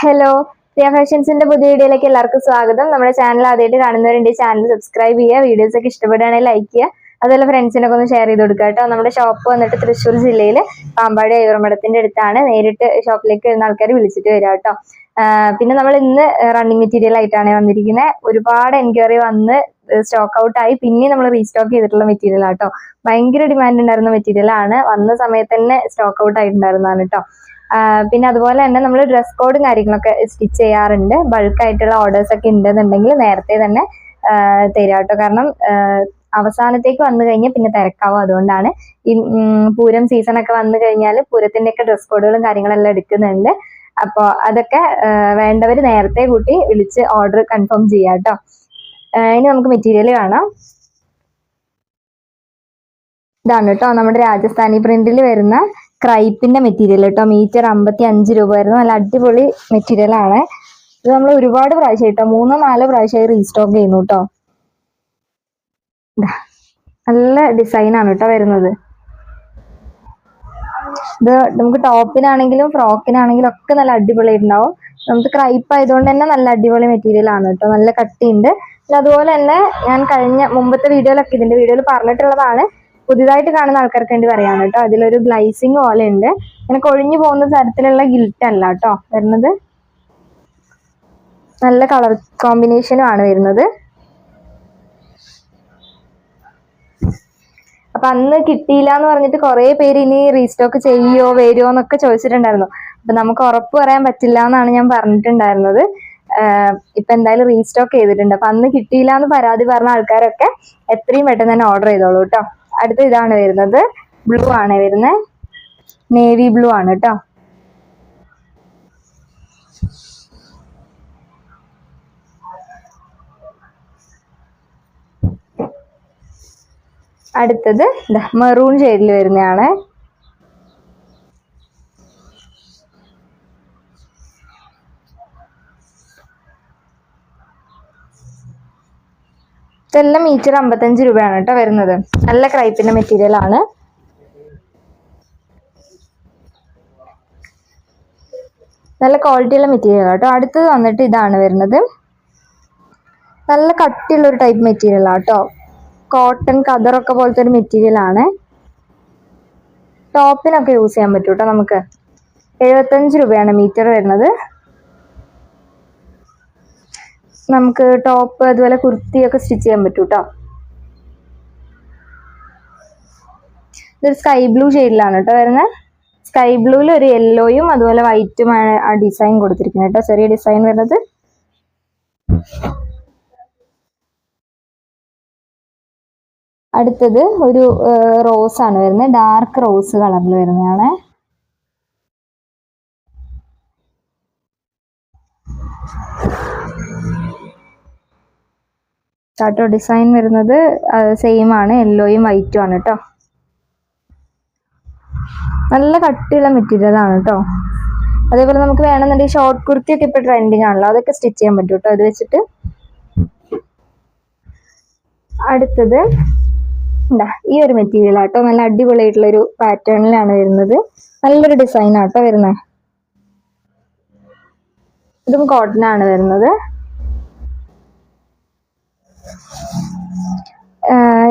Hello പ്രിയ ഫാഷൻസിന്റെ പുതിയ വീഡിയോയിലേക്ക് എല്ലാവർക്കും സ്വാഗതം. നമ്മുടെ ചാനൽ ആദ്യമായിട്ട് കാണുന്നവരുണ്ട് ചാനൽ സബ്സ്ക്രൈബ് ചെയ്യുക വീഡിയോസ് ഒക്കെ ഇഷ്ടപ്പെടുകയാണെങ്കിൽ ലൈക്ക് ചെയ്യുക. അതുപോലെ ഫ്രണ്ട്സിനൊക്കെ ഒന്ന് ഷെയർ ചെയ്ത് കൊടുക്കുക കേട്ടോ. നമ്മുടെ ഷോപ്പ് വന്നിട്ട് തൃശ്ശൂർ ജില്ലയിൽ പാമ്പാടി അയ്യൂർമഠത്തിന്റെ അടുത്താണ്. നേരിട്ട് ഷോപ്പിലേക്ക് വരുന്ന ആൾക്കാർ വിളിച്ചിട്ട് വരിക കേട്ടോ. പിന്നെ നമ്മൾ ഇന്ന് റണ്ണിങ് മെറ്റീരിയൽ ആയിട്ടാണ് വന്നിരിക്കുന്നത് ഒരുപാട് എൻക്വയറി വന്ന് സ്റ്റോക്ക് ഔട്ട് ആയി. പിന്നെ നമ്മൾ റീസ്റ്റോക്ക് ചെയ്തിട്ടുള്ള മെറ്റീരിയൽ ആട്ടോ ഭയങ്കര ഡിമാൻഡ് ഉണ്ടായിരുന്ന മെറ്റീരിയൽ ആണ്. വന്ന സമയത്ത് തന്നെ സ്റ്റോക്ക് ഔട്ട് ആയിട്ടുണ്ടായിരുന്നതാണ് കേട്ടോ. പിന്നെ അതുപോലെ തന്നെ നമ്മൾ ഡ്രസ് കോഡും കാര്യങ്ങളൊക്കെ സ്റ്റിച്ച് ചെയ്യാറുണ്ട്. ബൾക്ക് ആയിട്ടുള്ള ഓർഡേഴ്സ് ഒക്കെ ഉണ്ടെന്നുണ്ടെങ്കിൽ നേരത്തെ തന്നെ തരാം കേട്ടോ. കാരണം അവസാനത്തേക്ക് വന്നു കഴിഞ്ഞാൽ പിന്നെ തിരക്കാവും അതുകൊണ്ടാണ്. ഈ പൂരം സീസൺ ഒക്കെ വന്നു കഴിഞ്ഞാൽ പൂരത്തിന്റെ ഒക്കെ ഡ്രസ് കോഡുകളും കാര്യങ്ങളെല്ലാം എടുക്കുന്നുണ്ട്. അപ്പോൾ അതൊക്കെ വേണ്ടവർ നേരത്തെ കൂട്ടി വിളിച്ച് ഓർഡർ കൺഫേം ചെയ്യാം കേട്ടോ. ഇനി നമുക്ക് മെറ്റീരിയൽ കാണാം. ഇതാണ് കേട്ടോ നമ്മുടെ രാജസ്ഥാനി പ്രിന്റിൽ വരുന്ന ക്രൈപ്പിന്റെ മെറ്റീരിയൽ കേട്ടോ മീറ്റർ അമ്പത്തി അഞ്ച് രൂപ വരുന്ന നല്ല അടിപൊളി മെറ്റീരിയൽ ആണ്. ഇത് നമ്മൾ ഒരുപാട് പ്രാവശ്യം കേട്ടോ മൂന്നോ നാലോ പ്രാവശ്യമായി റീസ്റ്റോക്ക് ചെയ്യുന്നു കേട്ടോ നല്ല ഡിസൈൻ ആണ് കേട്ടോ വരുന്നത്. ഇത് നമുക്ക് ടോപ്പിനാണെങ്കിലും ഫ്രോക്കിനാണെങ്കിലും ഒക്കെ നല്ല അടിപൊളി അടിപൊളിയായിട്ടുണ്ടാവും. നമുക്ക് ക്രൈപ്പ് ആയതുകൊണ്ട് തന്നെ നല്ല അടിപൊളി മെറ്റീരിയൽ ആണ് കേട്ടോ നല്ല കട്ടിയുണ്ട്. പിന്നെ അതുപോലെ തന്നെ ഞാൻ കഴിഞ്ഞ മുമ്പത്തെ വീഡിയോയിലൊക്കെ ഇതിന്റെ വീഡിയോയിൽ പറഞ്ഞിട്ടുള്ളതാണ്. പുതിയതായിട്ട് കാണുന്ന ആൾക്കാർക്ക് വേണ്ടി പറയാണ് കേട്ടോ. അതിലൊരു ഗ്ലൈസിങ് പോലെ ഉണ്ട് അങ്ങനെ കൊഴിഞ്ഞു പോകുന്ന തരത്തിലുള്ള ഗിൽറ്റ് അല്ല കേട്ടോ വരുന്നത്. നല്ല കളർ കോമ്പിനേഷനും ആണ് വരുന്നത്. അപ്പൊ അന്ന് കിട്ടിയില്ല എന്ന് പറഞ്ഞിട്ട് കുറെ പേര് ഇനി റീസ്റ്റോക്ക് ചെയ്യോ വരുമോ എന്നൊക്കെ ചോദിച്ചിട്ടുണ്ടായിരുന്നു. അപ്പൊ നമുക്ക് ഉറപ്പ് പറയാൻ പറ്റില്ല എന്നാണ് ഞാൻ പറഞ്ഞിട്ടുണ്ടായിരുന്നത്. ഇപ്പൊ എന്തായാലും റീസ്റ്റോക്ക് ചെയ്തിട്ടുണ്ട്. അപ്പൊ അന്ന് കിട്ടിയില്ല എന്ന് പരാതി പറഞ്ഞ ആൾക്കാരൊക്കെ എത്രയും പെട്ടെന്ന് തന്നെ ഓർഡർ ചെയ്തോളൂ കേട്ടോ. അടുത്ത ഇതാണ് വരുന്നത്. ബ്ലൂ ആണ് വരുന്നത് നേവി ബ്ലൂ ആണ് കേട്ടോ അടുത്തത് മെറൂൺ ഷെയ്ഡിൽ വരുന്നതാണ് ഇതെല്ലാം മീറ്റർ അമ്പത്തഞ്ച് രൂപയാണ് കേട്ടോ വരുന്നത്. നല്ല ക്രൈപ്പിന്റെ മെറ്റീരിയൽ ആണ്. നല്ല ക്വാളിറ്റിയുള്ള മെറ്റീരിയൽ കേട്ടോ. അടുത്തത് വന്നിട്ട് ഇതാണ് വരുന്നത്. നല്ല കട്ടിയുള്ള ഒരു ടൈപ്പ് മെറ്റീരിയൽ ആട്ടോ കോട്ടൺ കതറൊക്കെ പോലത്തെ ഒരു മെറ്റീരിയൽ ആണ്. ടോപ്പിനൊക്കെ യൂസ് ചെയ്യാൻ പറ്റും കേട്ടോ നമുക്ക്. എഴുപത്തഞ്ച് രൂപയാണ് മീറ്റർ വരുന്നത്. നമുക്ക് ടോപ്പ് അതുപോലെ കുർത്തിയൊക്കെ സ്റ്റിച്ച് ചെയ്യാൻ പറ്റും കേട്ടോ ഇതൊരു സ്കൈ ബ്ലൂ ഷെയ്ഡിലാണ് കേട്ടോ വരുന്നത് സ്കൈ ബ്ലൂവിൽ ഒരു യെല്ലോയും അതുപോലെ വൈറ്റുമാണ് ആ ഡിസൈൻ കൊടുത്തിരിക്കുന്നത് കേട്ടോ. ചെറിയ ഡിസൈൻ വരുന്നത്. അടുത്തത് ഒരു റോസ് ആണ് വരുന്നത്. ഡാർക്ക് റോസ് കളറിൽ വരുന്നതാണ്. കേട്ടോ ഡിസൈൻ വരുന്നത് സെയിം ആണ്. യെല്ലോയും വൈറ്റും ആണ് കേട്ടോ നല്ല കട്ടിയുള്ള മെറ്റീരിയലാണ് കേട്ടോ അതേപോലെ നമുക്ക് വേണമെന്നുണ്ടെങ്കിൽ ഷോർട്ട് കുർത്തി ഒക്കെ ഇപ്പോൾ ട്രെൻഡിങ് ആണല്ലോ. അതൊക്കെ സ്റ്റിച്ച് ചെയ്യാൻ പറ്റും കേട്ടോ അത് വെച്ചിട്ട് അടുത്തത് എന്താ ഈ ഒരു മെറ്റീരിയൽ ആട്ടോ നല്ല അടിപൊളിയായിട്ടുള്ള ഒരു പാറ്റേണിലാണ് വരുന്നത്. നല്ലൊരു ഡിസൈൻ ആട്ടോ വരുന്നത്. ഇതും കോട്ടൺ ആണ് വരുന്നത്.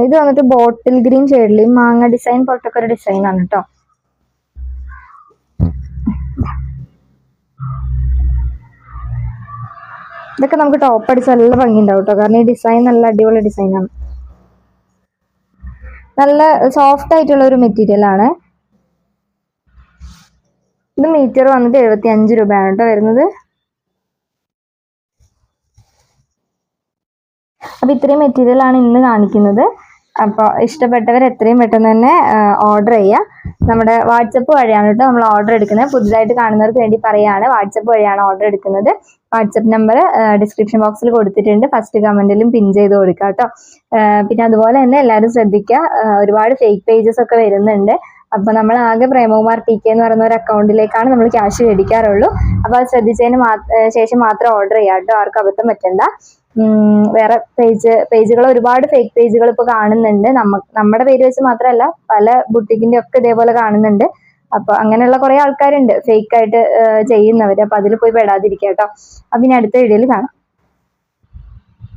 ഇത് വന്നിട്ട് ബോട്ടിൽ ഗ്രീൻ ഷെയ്ഡിൽ മാങ്ങ ഡിസൈൻ പോലത്തെ ഒരു ഡിസൈൻ ആണ് കേട്ടോ ഇതൊക്കെ നമുക്ക് ടോപ്പ് അടിച്ച് നല്ല ഭംഗി ഉണ്ടാവും കേട്ടോ കാരണം ഈ ഡിസൈൻ നല്ല അടിപൊളി ഡിസൈനാണ് നല്ല സോഫ്റ്റ് ആയിട്ടുള്ള ഒരു മെറ്റീരിയൽ ആണ്. ഇത് മീറ്റർ വന്നിട്ട് എഴുപത്തി അഞ്ച് രൂപയാണ് കേട്ടോ വരുന്നത്. അപ്പൊ ഇത്രയും മെറ്റീരിയൽ ആണ് ഇന്ന് കാണിക്കുന്നത്. അപ്പോൾ ഇഷ്ടപ്പെട്ടവർ എത്രയും പെട്ടെന്ന് തന്നെ ഓർഡർ ചെയ്യുക നമ്മുടെ വാട്സപ്പ് വഴിയാണ് കേട്ടോ നമ്മൾ ഓർഡർ എടുക്കുന്നത്. പുതുതായിട്ട് കാണുന്നവർക്ക് വേണ്ടി പറയാണ്. വാട്സപ്പ് വഴിയാണ് ഓർഡർ എടുക്കുന്നത്. വാട്സപ്പ് നമ്പർ ഡിസ്ക്രിപ്ഷൻ ബോക്സിൽ കൊടുത്തിട്ടുണ്ട്. ഫസ്റ്റ് കമന്റിലും പിൻ ചെയ്ത് കൊടുക്കുക കേട്ടോ. പിന്നെ അതുപോലെ തന്നെ എല്ലാവരും ശ്രദ്ധിക്കുക. ഒരുപാട് ഫേക്ക് പേജസ് ഒക്കെ വരുന്നുണ്ട്. അപ്പോൾ നമ്മൾ ആകെ പ്രേമകുമാർ ടി കെ എന്ന് പറയുന്ന ഒരു അക്കൗണ്ടിലേക്കാണ് നമ്മൾ ക്യാഷ് മേടിക്കാറുള്ളൂ. അപ്പോൾ അത് ശ്രദ്ധിച്ചതിന് ശേഷം മാത്രം ഓർഡർ ചെയ്യാം കേട്ടോ. ആർക്കും അബദ്ധം പറ്റണ്ട. വേറെ പേജ് പേജുകൾ ഒരുപാട് ഫേക്ക് പേജുകൾ ഇപ്പൊ കാണുന്നുണ്ട്. നമ്മ നമ്മുടെ പേര് വെച്ച് മാത്രമല്ല പല ബുട്ടിക്കിന്റെ ഒക്കെ ഇതേപോലെ കാണുന്നുണ്ട്. അപ്പൊ അങ്ങനെയുള്ള കുറെ ആൾക്കാരുണ്ട് ഫേക്ക് ആയിട്ട് ചെയ്യുന്നവർ അപ്പൊ അതിൽ പോയി പെടാതിരിക്കുക കേട്ടോ അപ്പൊ ഇനി അടുത്ത വീഡിയോയിൽ കാണാം.